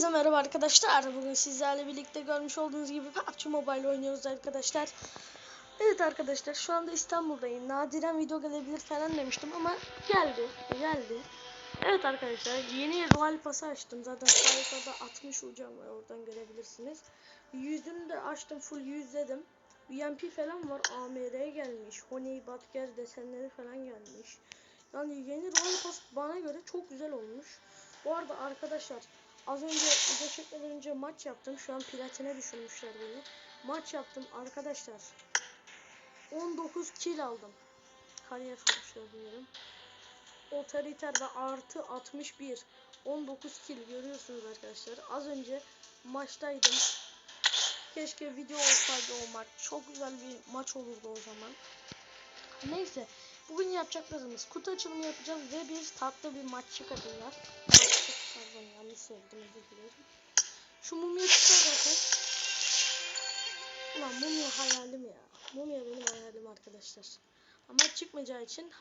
Herkese merhaba arkadaşlar. Bugün sizlerle birlikte görmüş olduğunuz gibi PUBG Mobile oynuyoruz arkadaşlar. Evet arkadaşlar şu anda İstanbul'dayım. Nadiren video gelebilir falan demiştim ama geldi. Geldi. Evet arkadaşlar yeni Royal Pass'ı açtım. Zaten sayfada 60 ucam var oradan görebilirsiniz. Yüzünü de açtım full yüzledim. BMP falan var. AMR gelmiş. Honey Batger desenleri falan gelmiş. Yani yeni Royal Pass bana göre çok güzel olmuş. Bu arada arkadaşlar Az önce çekmeden önce maç yaptım. Şu an platine düşürmüşler beni. Maç yaptım arkadaşlar. 19 kill aldım. Kariyer sonuçları diyorum. Otoriter ve artı 61. 19 kill görüyorsunuz arkadaşlar. Az önce maçtaydım. Keşke video olsaydı o maç. Çok güzel bir maç olurdu o zaman. Neyse. Bugün yapacaklarımız kutu açılımı yapacağız ve bir tatlı bir maç çıkartırlar. Pardon yanlış söyledim özür dilerim. Şu mumya çıkar zaten. Ulan mumya hayalim ya. Mumya benim hayalim arkadaşlar. Ama çıkmayacağı için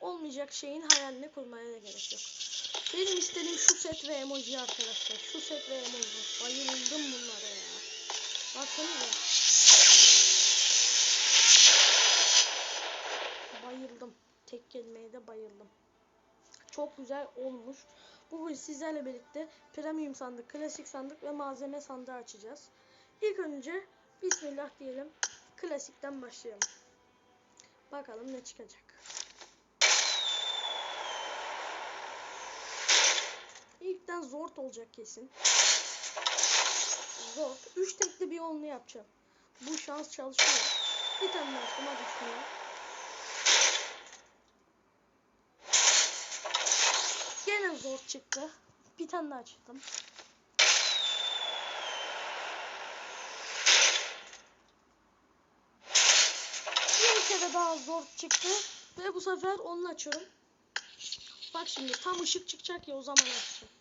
olmayacak şeyin hayalini kurmaya da gerek yok. Benim istediğim şu set ve emoji arkadaşlar. Şu set ve emoji. Bayıldım bunlara ya. Baksanıza. Bayıldım. Tek kelimeye de bayıldım. Çok güzel olmuş. Bugün sizlerle birlikte premium sandık, klasik sandık ve malzeme sandığı açacağız. İlk önce Bismillah diyelim. Klasikten başlayalım. Bakalım ne çıkacak. İlkten zort olacak kesin. Zort. 3 tekli bir onlu yapacağım. Bu şans çalışıyor. Bir tane açtım hadi şunu. Zor çıktı. Bir tane daha açtım. Bir kere daha zor çıktı. Ve bu sefer onu açıyorum. Bak şimdi tam ışık çıkacak ya o zaman açacağım.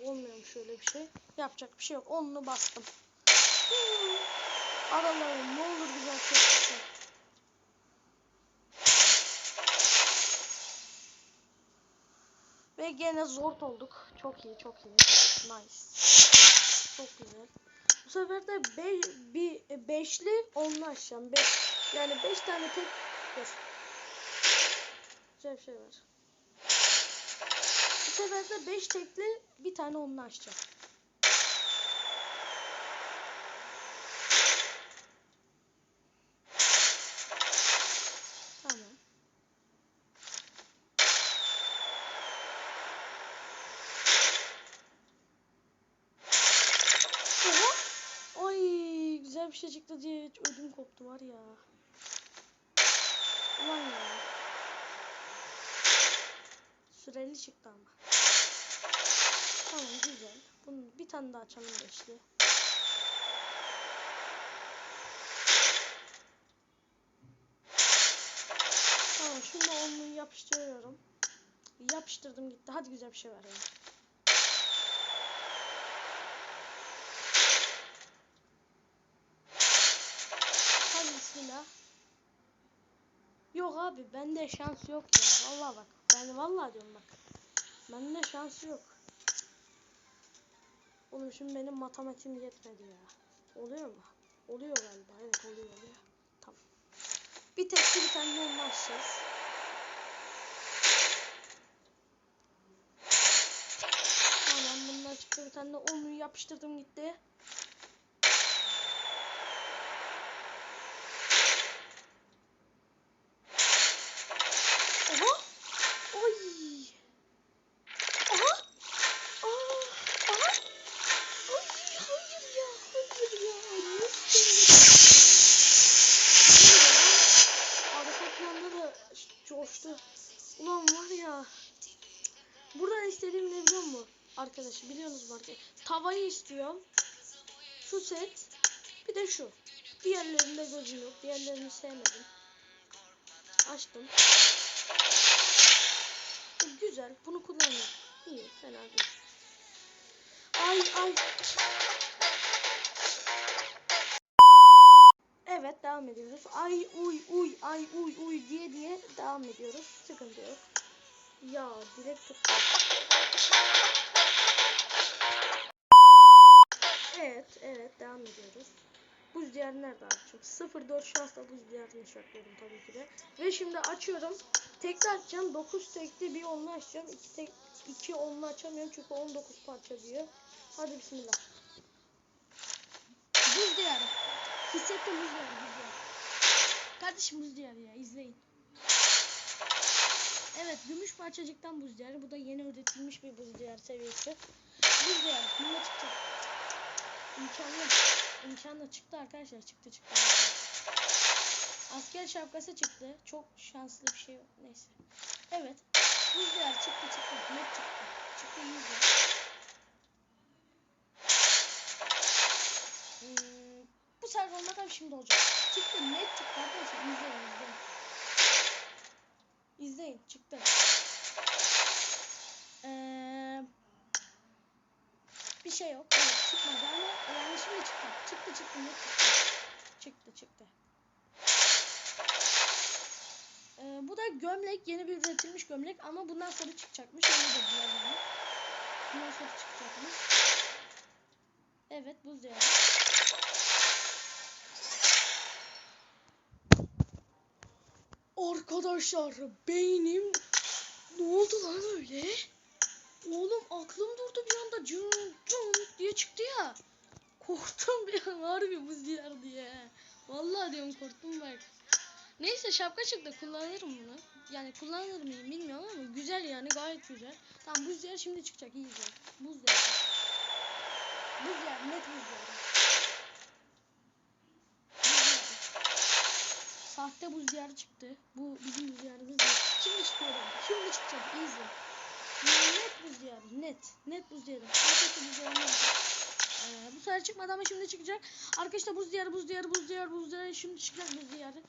Olmuyor şöyle bir şey. Yapacak bir şey yok. Onunu bastım. Aralarım ne olur güzel şey. Ve gene zor olduk. Çok iyi, çok iyi. Nice. Çok güzel. Bu sefer de be bir beşli onlu açacağım. Beş, yani beş tane tek dur. Güzel bir şey var. Bu sefer de beş tekli bir tane onlu açacağım. Tamam. Oha! Ay güzel bir şey çıktı diye ödüm koptu var ya. Ulan ya. Süreli çıktı ama. Tamam güzel. Bunu bir tane daha açalım beşli. Tamam şimdi onu yapıştırıyorum. Yapıştırdım gitti. Hadi güzel bir şey ver ya. Hadi bismillah. Yok abi bende şans yok ya. Vallahi bak. Ben vallahi diyorum bak. Bende şans yok. Oğlum şimdi benim matematiğim yetmedi ya. Oluyor mu? Oluyor galiba. Evet oluyor oluyor. Tamam. Bir tek bir tane onu açacağız. Tamam bundan çıktı bir tane de onu yapıştırdım gitti. Oha! Oy! Aha! Aa! Aha! Ay hayır ya, hayır ya. Nasıl? Arka planda da coştu. Ulan var ya. Buradan istediğim ne biliyor musun? Arkadaşım biliyorsunuz mu arkadaşlar? Tavayı istiyorum. Şu set. Bir de şu. Diğerlerinde gözüm yok. Diğerlerini sevmedim. Açtım. Güzel. Bunu kullanıyorum. İyi. Fena değil. Ay ay. Evet devam ediyoruz. Ay uy uy ay uy uy diye diye devam ediyoruz. Sıkıntı yok. Ya direkt tuttu. buz diyarı nerede açacağım? 04 şansla buz diyarını şartlıyorum tabii ki de. Ve şimdi açıyorum. Tekrar açacağım. 9 tekli bir onlu açacağım. 2 tek 2 onlu açamıyorum çünkü 19 parça diyor. Hadi bismillah. Buz diyarı. Hissettim buz diyarı, buz diyarı. Kardeşim buz diyarı ya izleyin. Evet gümüş parçacıktan buz diyarı. Bu da yeni üretilmiş bir buz diyarı seviyesi. Buz diyarı. Bunda çıkacak. İmkanlı. İmkanlı çıktı arkadaşlar. Çıktı çıktı. Asker şapkası çıktı. Çok şanslı bir şey. Neyse. Evet. Buz diyarı çıktı çıktı. Net çıktı. Çıktı yüzde. Hmm, bu sefer olmadan şimdi olacak. Çıktı net çıktı arkadaşlar. İzleyin izleyin. İzleyin çıktı. Ee, bir şey yok. Evet çıkmadı ama yani şimdi çıktı. Çıktı çıktı net çıktı. Çıktı. Ee, bu da gömlek. Yeni bir üretilmiş gömlek ama bundan sonra çıkacakmış. Öyle dediler yani. Bundan sonra çıkacakmış. Evet buz diyarı. Arkadaşlar beynim ne oldu lan öyle? Oğlum aklım durdu bir anda cın cın diye çıktı ya. Korktum bir an harbi diyar diye. Vallahi diyorum korktum bak. Neyse şapka çıktı kullanırım bunu. Yani kullanır mıyım bilmiyorum ama güzel yani gayet güzel. Tamam buz diyar şimdi çıkacak iyi güzel. Buz diyar. Buz diyar net buz diyarı. Sahte buz diyarı çıktı. Bu bizim buz diyarımız değil. Şimdi çıkıyor. Şimdi çıkacak. Easy. Net buz diyarı. Net. Net buz diyarı. Ee, bu sefer çıkmadı ama şimdi çıkacak. Arkadaşlar buz diyarı, buz diyarı, buz diyarı, buz diyarı. Şimdi çıkacak buz diyarı.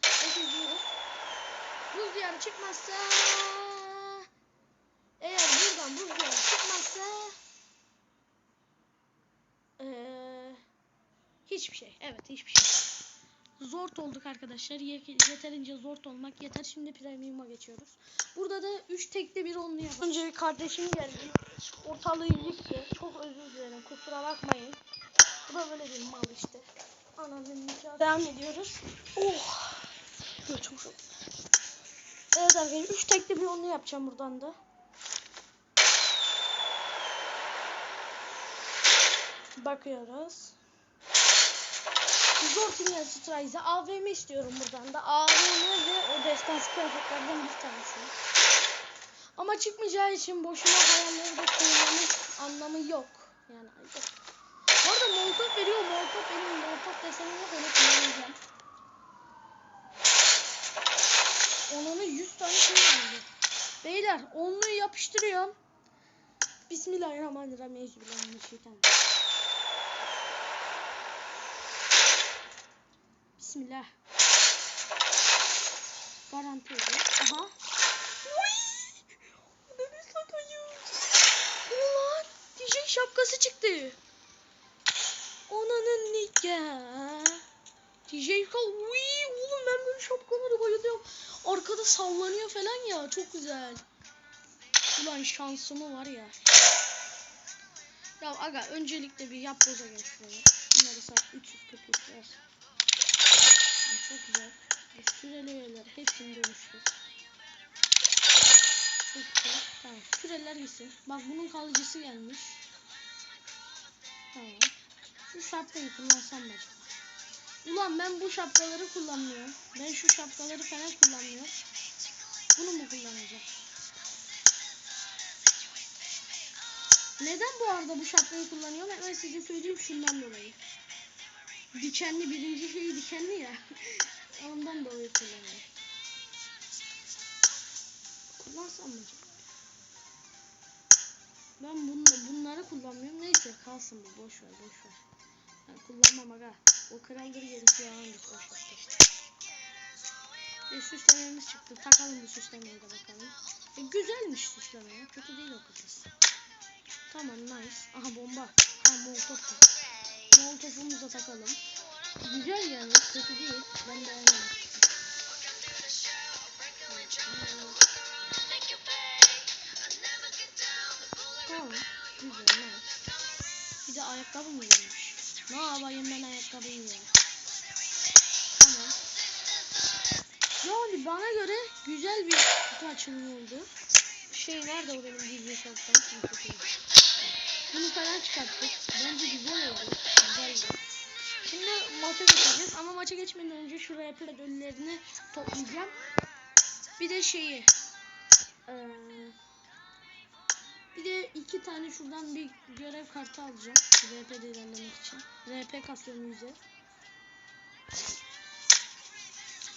Buz diyarı çıkmazsa... Eğer buradan buz diyarı çıkmazsa... Ee, hiçbir şey. Evet hiçbir şey. Zort olduk arkadaşlar. Ye- Yeterince zort olmak yeter. Şimdi premium'a geçiyoruz. Burada da 3 tekli bir onlu yapalım. Önce kardeşim geldi. Ortalığı yıktı. Çok özür dilerim. Kusura bakmayın. Bu da böyle bir mal işte. Ananın. Devam ediyoruz. Oh. Götüm çok. Evet arkadaşlar 3 tekli bir onlu yapacağım buradan da. Bakıyoruz. Zor Final Strike'ı AVM istiyorum buradan da. AVM ve o destansı kıyafetlerden bir tanesi. Ama çıkmayacağı için boşuna hayalleri de koymanın anlamı yok. Yani yok. Bu arada molotof veriyor. Molotof benim molotof desenim yok. Onu kullanacağım. Onunu 100 tane şey. Beyler onluyu yapıştırıyorum. Bismillahirrahmanirrahim. Euzubillahimineşşeytanirracim. Bismillah. Garanti ediyor. Aha. Uy! Ne satayım? Ulan DJ şapkası çıktı. Onanın nikah. DJ. Uy oğlum ben böyle şapkalara bayılıyorum. Arkada sallanıyor falan ya. Çok güzel. Ulan şansımı var ya. Ya aga öncelikle bir yap boza şuraya. Bunları sat 343 ver. Çok güzel. Bu Süreli üyeler hepsini dönüştür. Güzel. Tamam. Süreler gitsin. Bak bunun kalıcısı gelmiş. Tamam. Şu şapkayı kullansam acaba? Ulan ben bu şapkaları kullanmıyorum. Ben şu şapkaları falan kullanmıyorum. Bunu mu kullanacağım? Neden bu arada bu şapkayı kullanıyorum? Hemen size söyleyeyim şundan dolayı. Dikenli birinci şeyi dikenli ya. Ondan dolayı kullanıyorum. Kullansam mı? Ben bunu, bunları kullanmıyorum. Neyse kalsın bu. Boş ver boş ver. Ben kullanmam aga. O kraldır gerisi yalandır. Boş ver işte. Bir süslememiz çıktı. Takalım bu süslemeyi de bakalım. E, güzelmiş süsleme ya. Kötü değil o kadar. Tamam nice. Aha bomba. Ha molotof. Molotofumuza takalım. Güzel yani kötü değil. Ben de oynamak Tamam. Güzel nice. Bir de ayakkabı mı yemiş? Ne yapayım ben ayakkabı yiyorum. Tamam. Yani bana göre güzel bir kutu açılımı oldu. Şey nerede o benim bildiğim şarttan? Bunu falan çıkarttık. Bence güzel oldu. Güzeldi. Şimdi maça geçeceğiz ama maça geçmeden önce şuraya pred ödüllerini toplayacağım. Bir de şeyi eee, bir de iki tane şuradan bir görev kartı alacağım. RP'de ilerlemek için. RP kasıyorum yüze.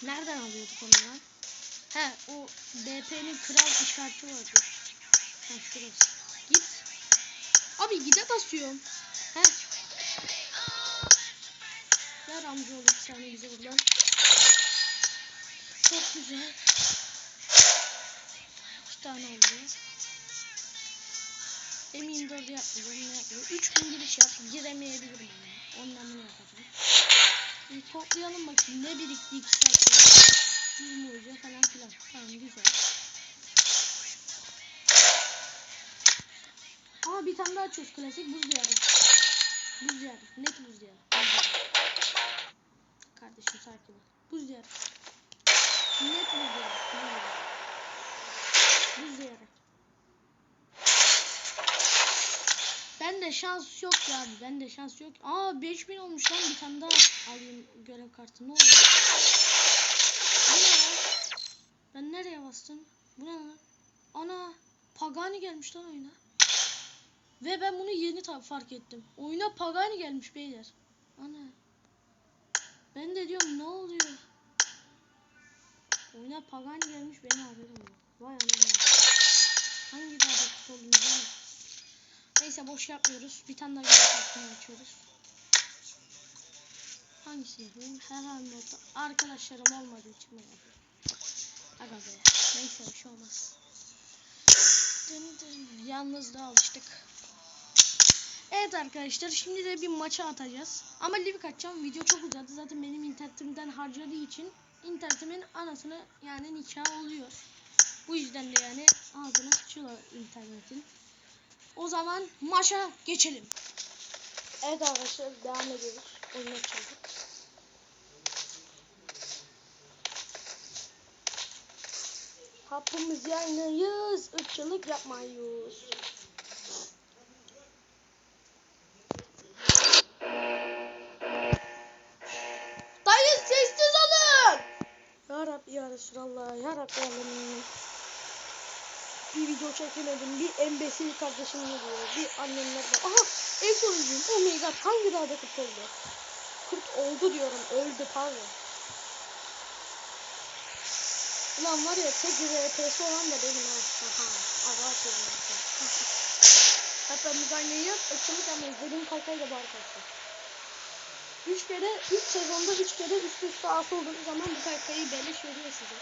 Nereden alıyorduk onu lan? He o BP'nin kral işareti vardı. Ha şurası. Git. Abi gide basıyorum. He. Ver amcaoğlu bir tane bize buradan. Çok güzel. İki tane oldu. Emin dördü yapmayacağım. Ne yapıyor? Üç bin giriş yap. Giremeyebilirim ama. Ondan bunu yapacağım. Bir toplayalım bakayım. Ne birikti iki saat sonra. 20 hoca falan filan. Tamam güzel. Aa bir tane daha açıyoruz klasik buz diyarı. Buz diyarı. Net. Buz diyarı. Kardeşim sakin ol. Buz diyarı. Net buz diyarı. Buz diyarı. Buz diyarı. Ben de şans yok ya. Ben de şans yok. Aa 5000 olmuş lan. Bir tane daha alayım görev kartı. Ne oluyor? Ne lan? Ben nereye bastım? Bu ne lan? Ana Pagani gelmiş lan oyuna. Ve ben bunu yeni fark ettim. Oyuna Pagani gelmiş beyler. Ana. Ben de diyorum ne oluyor? Oyuna Pagani gelmiş benim haberim yok. Vay anam. Hangi daha olduğunu. Neyse boş yapmıyoruz. Bir tane daha kartını açıyoruz. Hangisini yapayım? Herhangi bir arkadaşlarım olmadığı için bunu yapıyorum. Neyse bir şey olmaz. Dın dın. Yalnızlığa alıştık. Evet arkadaşlar şimdi de bir maça atacağız. Ama Livik atacağım. Video çok uzadı. Zaten benim internetimden harcadığı için internetimin anasını yani nikah oluyor. Bu yüzden de yani ağzına sıçıyorlar internetin. O zaman maça geçelim. Evet arkadaşlar devam ediyoruz. Oyuna çaldık. Hapımız yayınlayız. Irkçılık yapmayız. Dayı sessiz olun. Ya Rabbi ya Resulallah ya Rabbi. Bir video çekemedim. Bir embesil kardeşim geliyor. Bir annemler var. Aha en sonuncuyum. Oh my god hangi dağda kurt oldu? Kurt oldu diyorum. Öldü pardon. Ulan var ya tek RP'si olan da benim ha. Aha. Allah'a söyleyeyim. Hatta müzayneyi açılık ama izlediğim kaykayla bu arkadaşlar. Üç kere, üç sezonda üç kere üst üste as olduğunuz zaman bu kaykayı beleş veriyor size.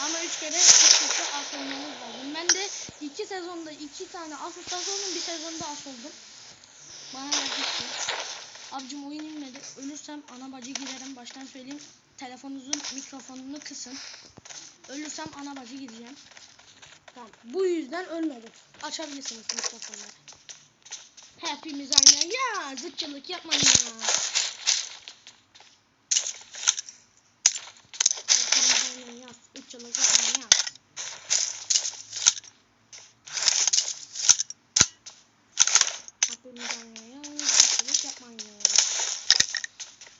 Ama üç kere üst üste as olmanız lazım. Ben de iki sezonda iki tane as sezonun bir sezonda as oldum. Bana yazıktı. Abicim oyun inmedi. Ölürsem ana bacı giderim. Baştan söyleyeyim. Telefonunuzun mikrofonunu kısın. Ölürsem ana bacı gideceğim. Tamam. Bu yüzden ölmedim. Açabilirsiniz mikrofonları. Hepimiz aynı. Ya zıtçılık yapmayın ya. Hepimiz aynı Zıtçılık yapmayın ya.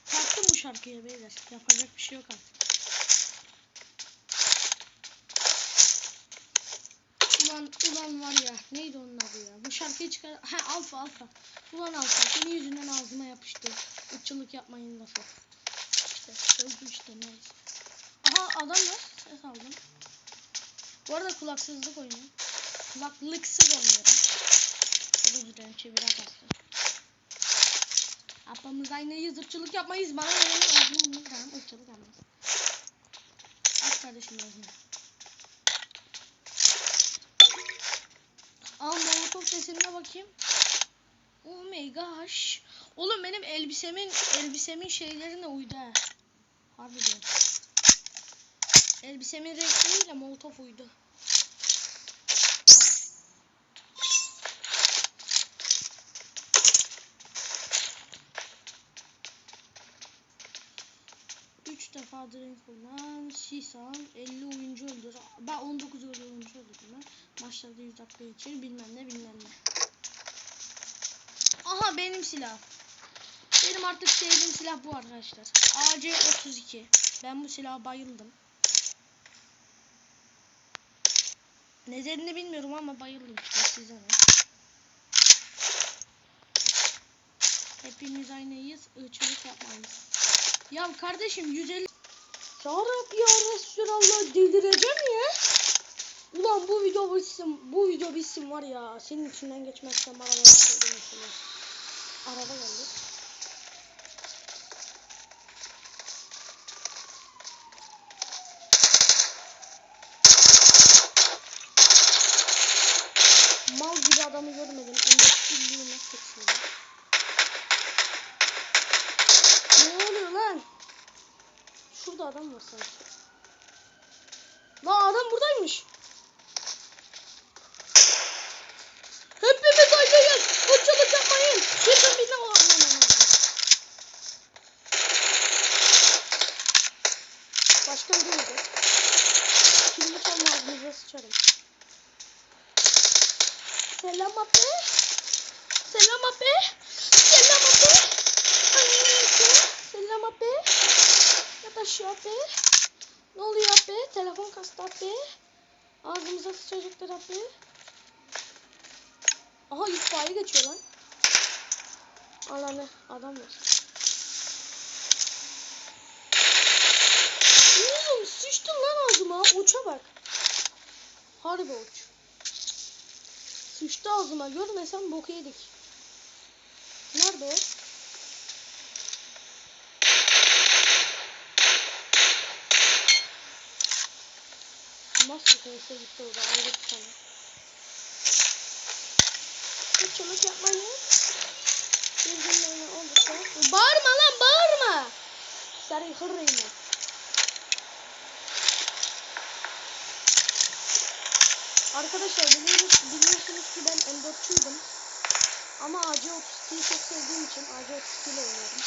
Taktım bu şarkıya beyler. Yapacak bir şey yok artık. Ulan ulan var ya neydi onun adı ya bu şarkıyı çıkar ha alfa alfa ulan alfa senin yüzünden ağzıma yapıştı ırkçılık yapmayın lafı işte öldü işte neyse aha adam var ses aldım. Bu arada kulaksızlık oynuyor kulaklıksız oynuyorum. Özür dilerim çevir atarsın Apamız aynı ırkçılık yapmayız. Bana öyle ağzımı tamam ırkçılık yapmayız at kardeşim ağzını Aa molotof sesine bakayım. Oh my gosh. Oğlum benim elbisemin elbisemin şeylerine uydu ha. Harbiden. Elbisemin renkleriyle molotof uydu. Nadir falan Sisan 50 oyuncu öldür. Ben 19 oyuncu öldürdüm ben. Maçlarda 100 dakika geçir bilmem ne bilmem ne. Aha benim silah. Benim artık sevdiğim silah bu arkadaşlar. AC32. Ben bu silaha bayıldım. Nedenini bilmiyorum ama bayıldım size ne. Hepimiz aynıyız. Irkçılık yapmayız. Ya kardeşim 150 Ya Rabbi ya Resulallah delireceğim ya. Ulan bu video bitsin, bu video bitsin var ya. Senin içinden geçmezsem araba söylemesin. Araba geldi. Mal gibi adamı görmedim. Endeksilliğine sıçrıyor. Ne oluyor lan? Şurada adam var sanki. Lan adam buradaymış. Hepimiz aynıyız. Uçuluk yapmayın. Aman, aman. Başka biri yok. Kilimi çalma ağzınıza sıçarım. Selam abi. Selam abi. Selam abi. Aleyküm. Selam abi. Yataş abi. Ne oluyor abi? Telefon kastı abi. Ağzımıza sıçacaklar abi. Aha itfaiye geçiyor lan. Alanı adam var. Oğlum sıçtın lan ağzıma. Uça bak. Harbi uç. Sıçtı ağzıma. Görmesem boku yedik. Nerede? Nasıl neyse gitti o da ayrı bir konu. Uçuluk yapmayın. Birbirlerine olursa. Bağırma lan bağırma. Sarı hırrıyım. Arkadaşlar biliyoruz, biliyorsunuz ki ben M4'çüydüm. Ama AC32'yi çok sevdiğim için AC32 ile oynuyorum.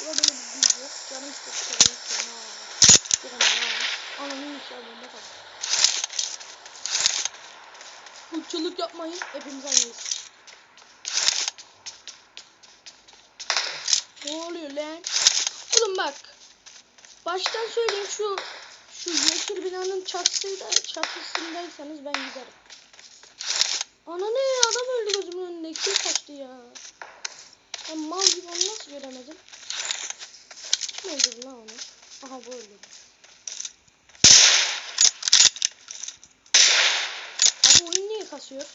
Bu da böyle bir bilgi. Canım istiyorum. Ha. Bir ha. Ananın inşallah bomba kaldı. Uççuluk yapmayın. Hepimiz aynıyız. Ne oluyor lan? Oğlum bak. Baştan söyleyeyim şu şu yeşil binanın çatısıyla çatısındaysanız ben giderim. Ana ne adam öldü gözümün önünde. Kim kaçtı ya? Ben mal gibi onu nasıl göremedim? Kim öldürdü lan onu? Aha bu öldürdü. Abi oyun kasıyor?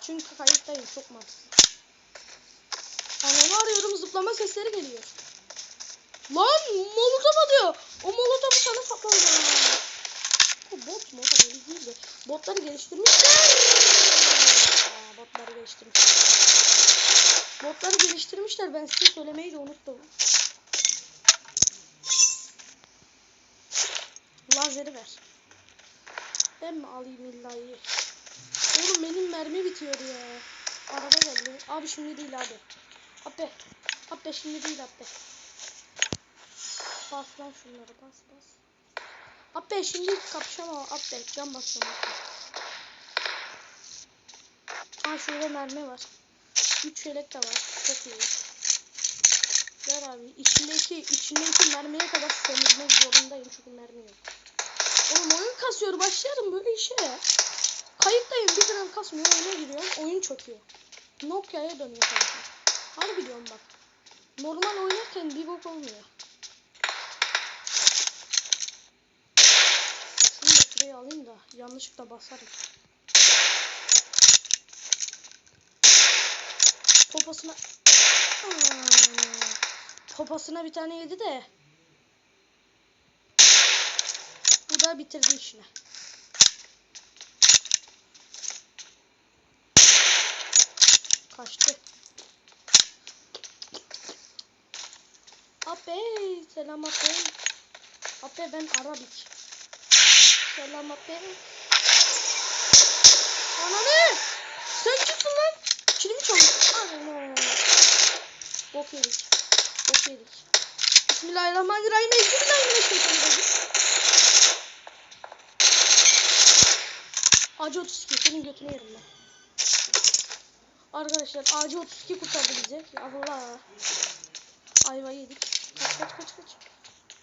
Çünkü kayıttayım çok mantıklı. Ananı arıyorum zıplama sesleri geliyor. Lan molotof atıyor. O molotofu sana sapladı. Bu bot mu? O böyle değil de. Botları geliştirmişler. Botları geliştirmişler. Botları geliştirmişler. Ben size söylemeyi de unuttum. Lazeri ver. Ben mi alayım illahi? Oğlum benim mermi bitiyor ya. Araba geldi. Abi şimdi değil abi. Abi. Abi şimdi değil abi. Bas lan şunları bas bas. Abi şimdi kapışamam. Abi can basıyorum. Ha şurada mermi var. 3 yelek de var. Çok iyi. Ver abi. İçindeki, içindeki mermiye kadar sömürmek zorundayım çünkü mermi yok. Oğlum oyun kasıyor. Başlarım böyle işe. Kayıttayım. Bir gram kasmıyor. Oyuna giriyorum. Oyun çöküyor. Nokia'ya dönüyor sanki. Harbi diyorum bak. Normal oynarken bir bok olmuyor. Şunu da şuraya alayım da yanlışlıkla basarım. Poposuna... Aa, Poposuna bir tane yedi de. Bu da bitirdi işini. Kaçtı. Abi selam abi. Abi ben Arabik. Selam abi. Ananı! Sen kimsin lan? Kilimi çalmış. Ananı. Bok yedik. Bok yedik. Bismillahirrahmanirrahim. Bismillahirrahmanirrahim. Acı 32 senin götünü yerim ben. Arkadaşlar acı 32 kurtardı bizi. Allah. Ayva yedik. Kaç kaç kaç kaç.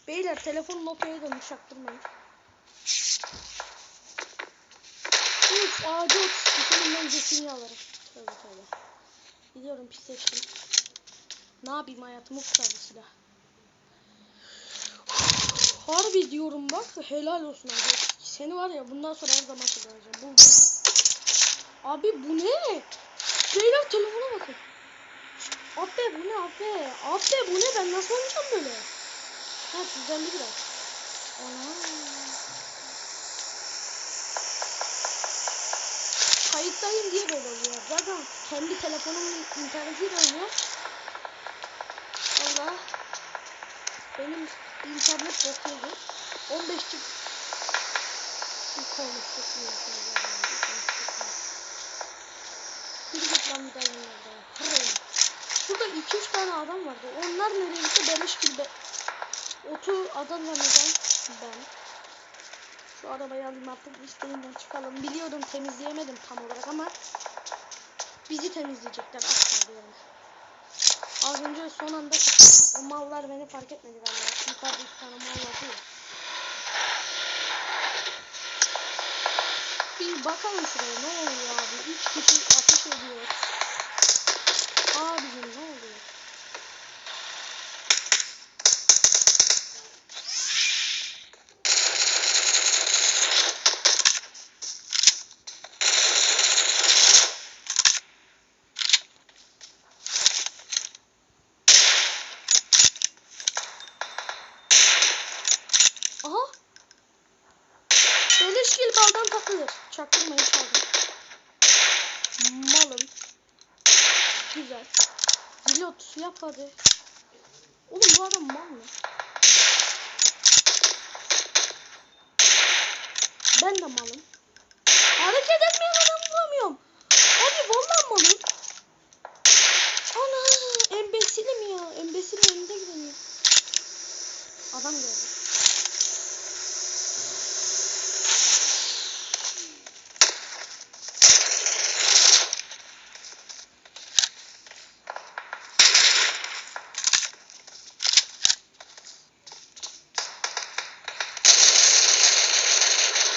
Beyler telefon Nokia'ya dönmüş çaktırmayın. Üf acı 32'nin ben götünü alırım. Tövbe tövbe. Biliyorum pis seçtim. Ne yapayım hayatımı kurtardı silah. Harbi diyorum bak helal olsun abi. Seni var ya bundan sonra her zaman kullanacağım. Bu, bu. Abi bu ne? Beyler telefona bakın. Abi bu ne abi? Abi bu ne ben nasıl oynayacağım böyle? Ha düzenli biraz. Ana. Kayıttayım diye böyle oluyor. Zaten kendi telefonumun internetiyle oynuyor. Allah. Benim internet bakıyordu. 15 çık. Konuştuk mu? Lan bir daha yanlarda. Hırrım. Şurada 2-3 tane adam vardı. Onlar nereye gitti? Beleş gibi be. Otu adam zanneden ben. Şu arabayı alayım artık isteğinden çıkalım. Biliyorum temizleyemedim tam olarak ama bizi temizleyecekler asla diyorum. Az önce son anda. O mallar beni fark etmedi galiba. Yukarıda iki tane mal vardı ya. Bir bakalım şuraya ne oluyor abi. Üç kişi ateş ediyor. Abicim ne oluyor? Aha. Beleşkil baldan takılır. Çaktırmayın çaldım. Malım. Güzel. Pilot yap hadi. Oğlum bu adam mal mı? Ben de malım. Hareket etmeyen adamı bulamıyorum. Abi vallahi malım. Ana embesilim ya. Embesilim önünde gidemiyor. Adam geldi.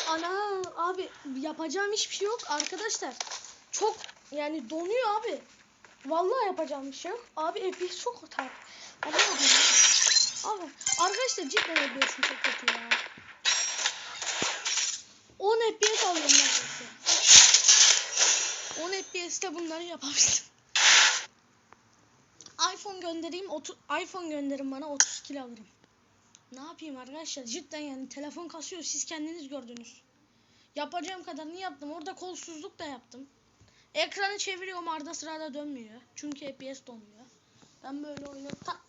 Ana abi yapacağım hiçbir şey yok arkadaşlar. Çok yani donuyor abi. Vallahi yapacağım bir şey yok. Abi FPS çok hata. Abi, abi, abi arkadaşlar cidden FPS'im çok kötü ya. 10 FPS alıyorum neredeyse. 10 FPS'te bunları yapabilirim. iPhone göndereyim, iPhone gönderin bana 30 kilo alırım. Ne yapayım arkadaşlar? Cidden yani telefon kasıyor. Siz kendiniz gördünüz. Yapacağım kadarını yaptım. Orada kolsuzluk da yaptım. Ekranı çeviriyorum arada sırada dönmüyor. Çünkü FPS donuyor. Ben böyle ta...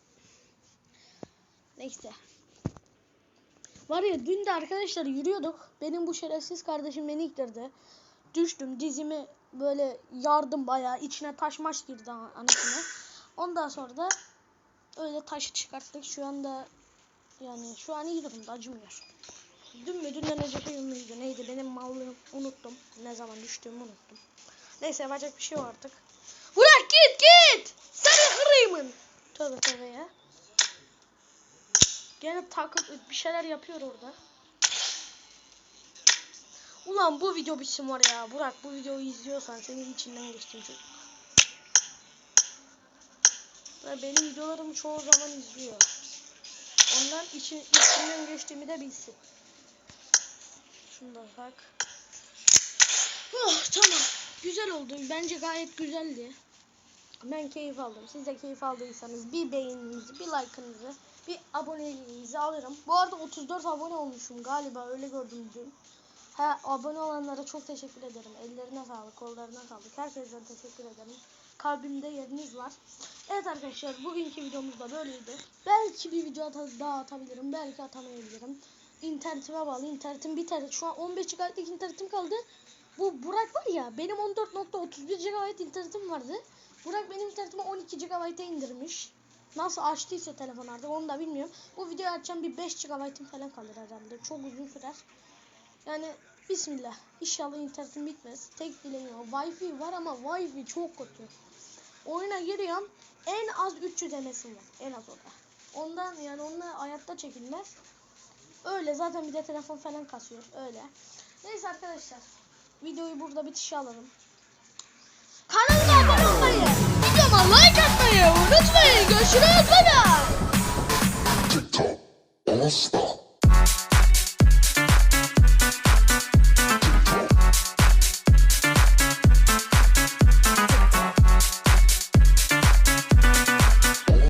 Neyse. Var ya dün de arkadaşlar yürüyorduk. Benim bu şerefsiz kardeşim beni iktirdi. Düştüm dizimi böyle yardım bayağı içine taş maş girdi an- anasını. Ondan sonra da öyle taşı çıkarttık. Şu anda yani şu an iyi durumda acımıyor. Dün mü dünden önceki gün müydü neydi benim mallığım unuttum. Ne zaman düştüğümü unuttum. Neyse yapacak bir şey yok artık. Bırak git git. Seni kırayımın. Tövbe tövbe ya. Gene takıp bir şeyler yapıyor orada. Ulan bu video bitsin var ya. Burak bu videoyu izliyorsan senin içinden geçtim çocuk. Ve benim videolarımı çoğu zaman izliyor. Ondan için içinden geçtiğimi de bilsin. Şunu da tak. Oh tamam. Güzel oldu. Bence gayet güzeldi. Ben keyif aldım. Siz de keyif aldıysanız bir beğeninizi, bir like'ınızı, bir aboneliğinizi alırım. Bu arada 34 abone olmuşum galiba öyle gördüm dün. Ha, abone olanlara çok teşekkür ederim. Ellerine sağlık, kollarına sağlık. Herkesten teşekkür ederim. Kalbimde yeriniz var. Evet arkadaşlar bugünkü videomuz da böyleydi. Belki bir video daha atabilirim. Belki atamayabilirim. İnternetime bağlı. İnternetim biter. Şu an 15 GB'lik internetim kaldı. Bu Burak var ya benim 14.31 GB internetim vardı. Burak benim internetimi 12 GB'a indirmiş. Nasıl açtıysa telefon artık onu da bilmiyorum. Bu videoyu açacağım bir 5 GB'ım falan kalır herhalde. Çok uzun sürer. Yani bismillah. İnşallah internetim bitmez. Tek dileğim o. Wi-Fi var ama Wi-Fi çok kötü. Oyuna giriyorum. En az 300 MS'im var. En az o da. Ondan yani onunla hayatta çekilmez. Öyle zaten bir de telefon falan kasıyor. Öyle. Neyse arkadaşlar. Videoyu burada bitişe alalım. Kanalıma abone olmayı, videoma like atmayı unutmayın. Görüşürüz. Bye. TikTok All.